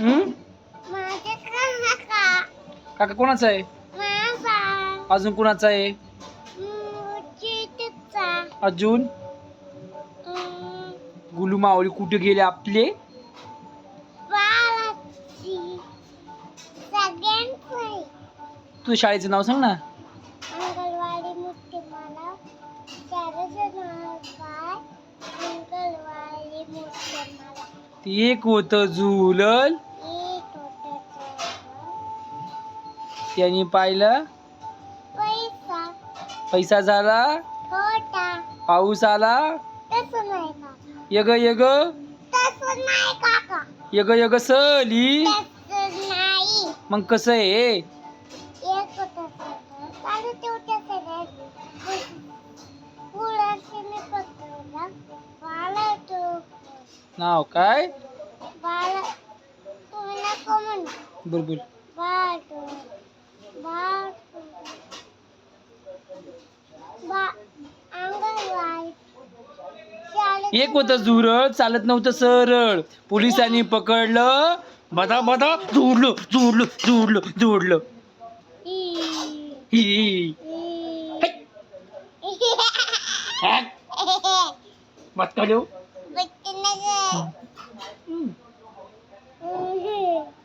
हम्म? काका कोणाचा आहे? अजून कोणाचा आहे? अजून? गुलू मावळी कुठे गेले आपले? तू शाळेचं नाव सांग ना. ते एक होतं झुलल त्यांनी पाहिलं? पैसा. पैसा झाला? पाऊस आला? तसं नाही काका यग यग. तसं नाही काका. यग यग सली तसं नाही. मग कसं आहे? एक होतं सगळं. चालू तेवढ्या सगळ्यात पुढाशी मी पकडला. बाळा तो. नाव काय? बाळा. तुम्ही नको म्हणू. बोल बोल बाळ तो. एक होतं झुरळ चालत नव्हतं सरळ. पोलिसांनी पकडलं. बदा बदा जोडलं जोडलं जोडलं जोडलं ही. मत